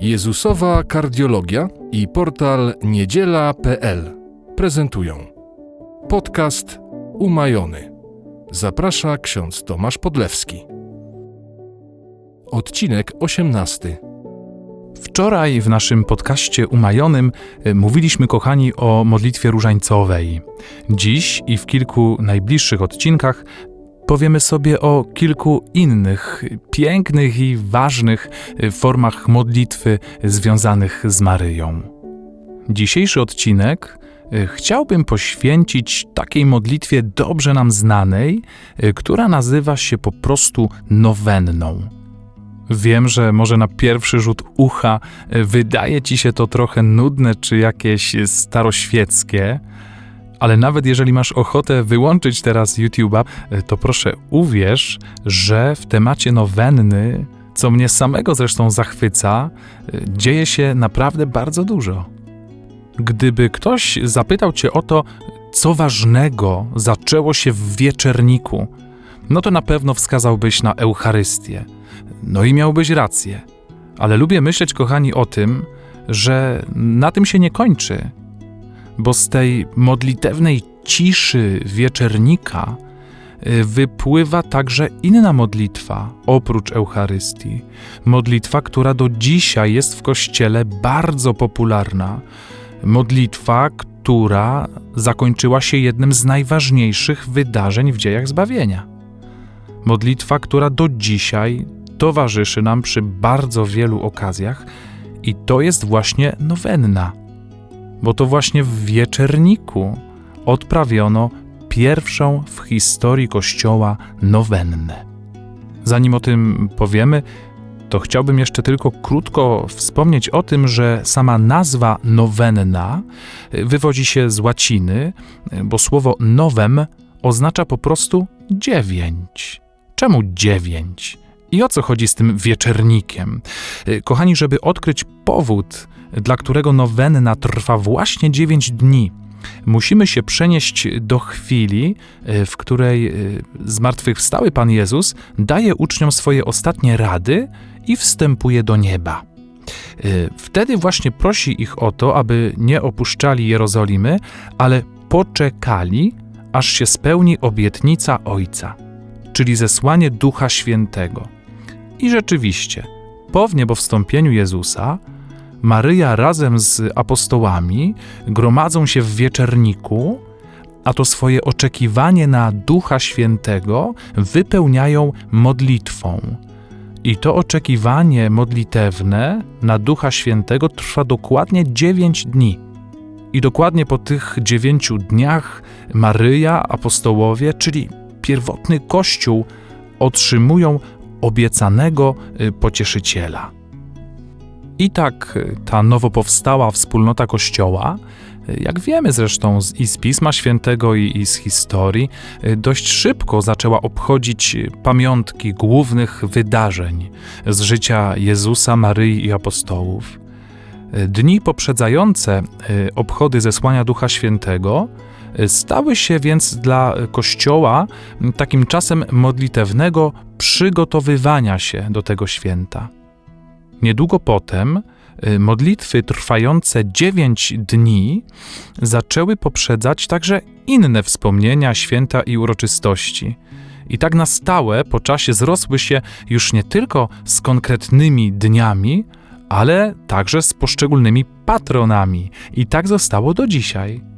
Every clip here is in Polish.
Jezusowa Kardiologia i portal niedziela.pl prezentują podcast Umajony. Zaprasza ksiądz Tomasz Podlewski. Odcinek 18. Wczoraj w naszym podcaście Umajonym e, mówiliśmy, kochani, o modlitwie różańcowej. Dziś i w kilku najbliższych odcinkach powiemy sobie o kilku innych pięknych i ważnych e, formach modlitwy związanych z Maryją. Dzisiejszy odcinek e, chciałbym poświęcić takiej modlitwie dobrze nam znanej, e, która nazywa się po prostu nowenną. Wiem, że może na pierwszy rzut ucha wydaje ci się to trochę nudne czy jakieś staroświeckie, ale nawet jeżeli masz ochotę wyłączyć teraz YouTube'a, e, to proszę uwierz, że w temacie nowenny, co mnie samego zresztą zachwyca, e, dzieje się naprawdę bardzo dużo. Gdyby ktoś zapytał cię o to, co ważnego zaczęło się w wieczerniku, no to na pewno wskazałbyś na Eucharystię. No i miałbyś rację. Ale lubię myśleć, kochani, o tym, że na tym się nie kończy, bo z tej modlitewnej ciszy wieczernika y, wypływa także inna modlitwa oprócz Eucharystii. Modlitwa, która do dzisiaj jest w kościele bardzo popularna. Modlitwa, która zakończyła się jednym z najważniejszych wydarzeń w dziejach zbawienia. Modlitwa, która do dzisiaj towarzyszy nam przy bardzo wielu okazjach, i to jest właśnie nowenna, bo to właśnie w wieczerniku odprawiono pierwszą w historii Kościoła nowennę. Zanim o tym powiemy, to chciałbym jeszcze tylko krótko wspomnieć o tym, że sama nazwa nowenna wywodzi się z łaciny, bo słowo nowem oznacza po prostu dziewięć. Czemu dziewięć? I o co chodzi z tym wieczernikiem? Kochani, żeby odkryć powód, dla którego nowenna trwa właśnie dziewięć dni, musimy się przenieść do chwili, w której zmartwychwstały Pan Jezus daje uczniom swoje ostatnie rady i wstępuje do nieba. Wtedy właśnie prosi ich o to, aby nie opuszczali Jerozolimy, ale poczekali, aż się spełni obietnica Ojca, czyli zesłanie Ducha Świętego. I rzeczywiście, po wniebowstąpieniu Jezusa, Maryja razem z apostołami gromadzą się w wieczerniku, a to swoje oczekiwanie na Ducha Świętego wypełniają modlitwą. I to oczekiwanie modlitewne na Ducha Świętego trwa dokładnie dziewięć dni. I dokładnie po tych dziewięciu dniach Maryja, apostołowie, czyli pierwotny Kościół, otrzymują obiecanego pocieszyciela. I tak ta nowo powstała wspólnota Kościoła, jak wiemy zresztą z, i z Pisma Świętego, i, i z historii, dość szybko zaczęła obchodzić pamiątki głównych wydarzeń z życia Jezusa, Maryi i apostołów. Dni poprzedzające obchody zesłania Ducha Świętego stały się więc dla Kościoła takim czasem modlitewnego przygotowywania się do tego święta. Niedługo potem modlitwy trwające dziewięć dni zaczęły poprzedzać także inne wspomnienia, święta i uroczystości. I tak na stałe po czasie zrosły się już nie tylko z konkretnymi dniami, ale także z poszczególnymi patronami. I tak zostało do dzisiaj.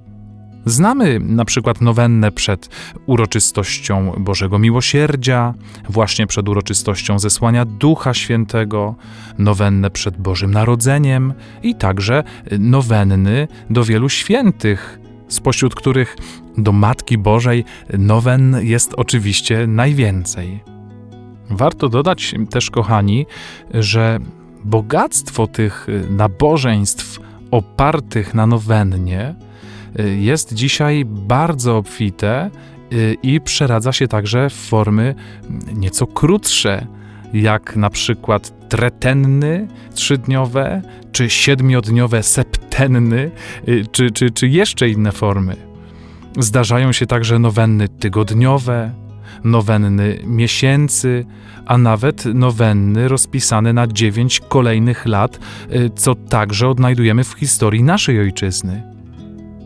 Znamy na przykład nowennę przed uroczystością Bożego Miłosierdzia, właśnie przed uroczystością zesłania Ducha Świętego, nowennę przed Bożym Narodzeniem i także nowenny do wielu świętych, spośród których do Matki Bożej nowen jest oczywiście najwięcej. Warto dodać też, kochani, że bogactwo tych nabożeństw opartych na nowennie jest dzisiaj bardzo obfite i przeradza się także w formy nieco krótsze, jak na przykład tretenny trzydniowe, czy siedmiodniowe septenny, czy, czy, czy jeszcze inne formy. Zdarzają się także nowenny tygodniowe, nowenny miesięcy, a nawet nowenny rozpisane na dziewięć kolejnych lat, y, co także odnajdujemy w historii naszej ojczyzny.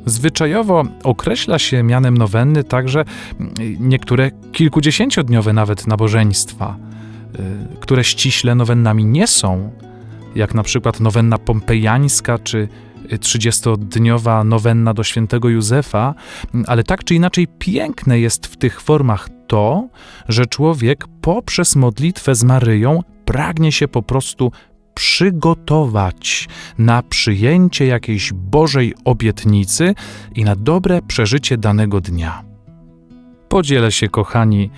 Zwyczajowo określa się mianem nowenny także y, niektóre kilkudziesięciodniowe nawet nabożeństwa, y, które ściśle nowennami nie są, jak na przykład nowenna pompejańska czy 30-dniowa nowenna do świętego Józefa, ale tak czy inaczej piękne jest w tych formach to, że człowiek poprzez modlitwę z Maryją pragnie się po prostu przygotować na przyjęcie jakiejś Bożej obietnicy i na dobre przeżycie danego dnia. Podzielę się, kochani,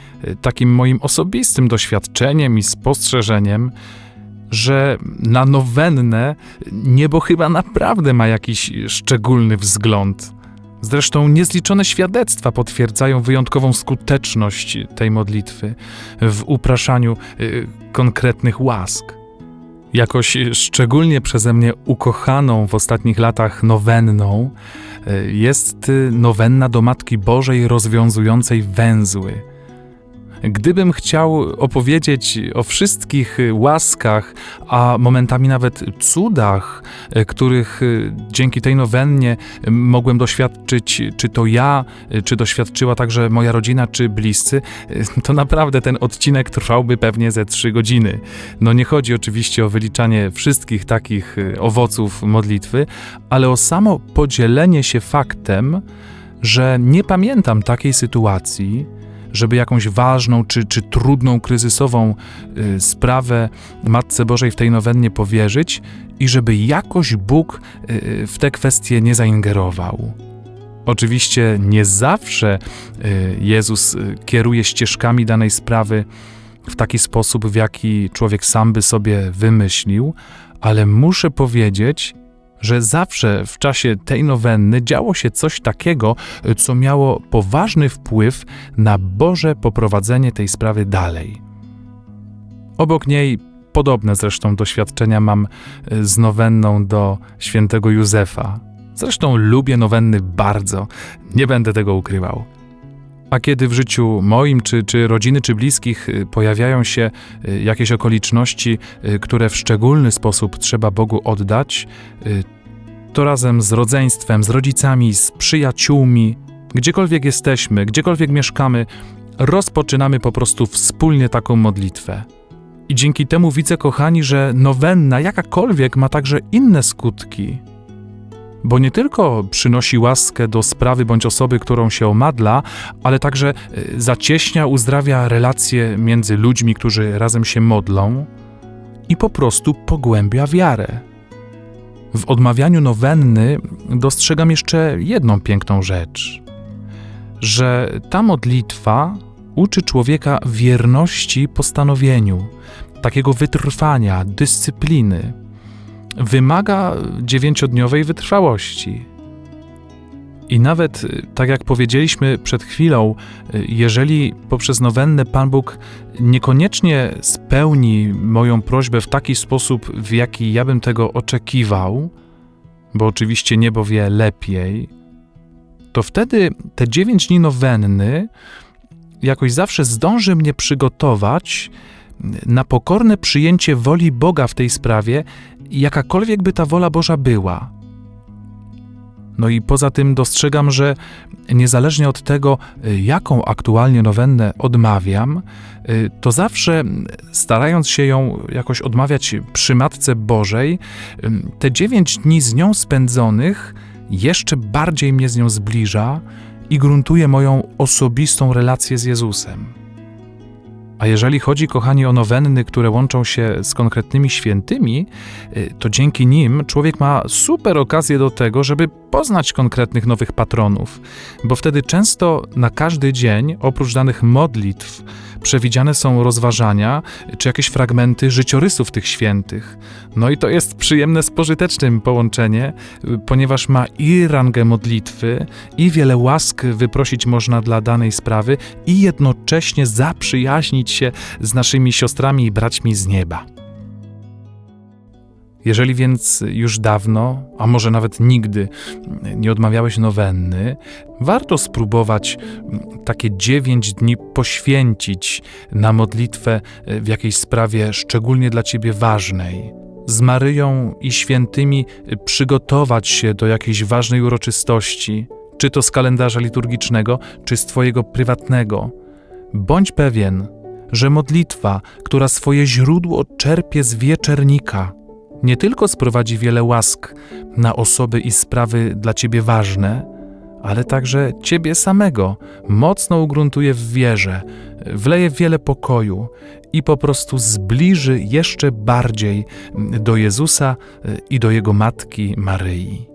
takim moim osobistym doświadczeniem i spostrzeżeniem, że na nowennę niebo chyba naprawdę ma jakiś szczególny wzgląd. Zresztą niezliczone świadectwa potwierdzają wyjątkową skuteczność tej modlitwy w upraszaniu y, konkretnych łask. Jakoś szczególnie przeze mnie ukochaną w ostatnich latach nowenną y, jest nowenna do Matki Bożej rozwiązującej węzły. Gdybym chciał opowiedzieć o wszystkich łaskach, a momentami nawet cudach, których dzięki tej nowennie mogłem doświadczyć, czy to ja, czy doświadczyła także moja rodzina, czy bliscy, to naprawdę ten odcinek trwałby pewnie ze trzy godziny. No nie chodzi oczywiście o wyliczanie wszystkich takich owoców modlitwy, ale o samo podzielenie się faktem, że nie pamiętam takiej sytuacji, żeby jakąś ważną czy, czy trudną, kryzysową y, sprawę Matce Bożej w tej nowennie powierzyć i żeby jakoś Bóg y, w te kwestie nie zaingerował. Oczywiście nie zawsze y, Jezus y, kieruje ścieżkami danej sprawy w taki sposób, w jaki człowiek sam by sobie wymyślił, ale muszę powiedzieć, że zawsze w czasie tej nowenny działo się coś takiego, co miało poważny wpływ na Boże poprowadzenie tej sprawy dalej. Obok niej podobne zresztą doświadczenia mam e, z nowenną do świętego Józefa. Zresztą lubię nowenny bardzo, nie będę tego ukrywał. A kiedy w życiu moim, czy, czy rodziny, czy bliskich y, pojawiają się y, jakieś okoliczności, y, które w szczególny sposób trzeba Bogu oddać, to razem z rodzeństwem, z rodzicami, z przyjaciółmi, gdziekolwiek jesteśmy, gdziekolwiek mieszkamy, rozpoczynamy po prostu wspólnie taką modlitwę. I dzięki temu widzę, kochani, że nowenna jakakolwiek ma także inne skutki bo nie tylko przynosi łaskę do sprawy bądź osoby, którą się omadla, ale także y, zacieśnia, uzdrawia relacje między ludźmi, którzy razem się modlą i po prostu pogłębia wiarę. W odmawianiu nowenny dostrzegam jeszcze jedną piękną rzecz, że ta modlitwa uczy człowieka wierności postanowieniu, takiego wytrwania, dyscypliny wymaga dziewięciodniowej wytrwałości. I nawet, y, tak jak powiedzieliśmy przed chwilą, y, jeżeli poprzez nowennę Pan Bóg niekoniecznie spełni moją prośbę w taki sposób, w jaki ja bym tego oczekiwał, bo oczywiście niebo wie lepiej, to wtedy te dziewięć dni nowenny jakoś zawsze zdąży mnie przygotować na pokorne przyjęcie woli Boga w tej sprawie, jakakolwiek by ta wola Boża była. No i poza tym dostrzegam, że niezależnie od tego, jaką aktualnie nowennę odmawiam, to zawsze starając się ją jakoś odmawiać przy Matce Bożej, te dziewięć dni z nią spędzonych jeszcze bardziej mnie z nią zbliża i gruntuje moją osobistą relację z Jezusem. A jeżeli chodzi, kochani, o nowenny, które łączą się z konkretnymi świętymi, y, to dzięki nim człowiek ma super okazję do tego, żeby poznać konkretnych nowych patronów, bo wtedy często na każdy dzień, oprócz danych modlitw, przewidziane są rozważania czy jakieś fragmenty życiorysów tych świętych. No i to jest przyjemne z pożytecznym połączenie, ponieważ ma i rangę modlitwy, i wiele łask wyprosić można dla danej sprawy, i jednocześnie zaprzyjaźnić się z naszymi siostrami i braćmi z nieba. Jeżeli więc już dawno, a może nawet nigdy nie odmawiałeś nowenny, warto spróbować takie dziewięć dni poświęcić na modlitwę w jakiejś sprawie szczególnie dla ciebie ważnej. Z Maryją i świętymi przygotować się do jakiejś ważnej uroczystości, czy to z kalendarza liturgicznego, czy z twojego prywatnego. Bądź pewien, że modlitwa, która swoje źródło czerpie z wieczernika, nie tylko sprowadzi wiele łask na osoby i sprawy dla ciebie ważne, ale także ciebie samego mocno ugruntuje w wierze, wleje wiele pokoju i po prostu zbliży jeszcze bardziej do Jezusa i do Jego Matki Maryi.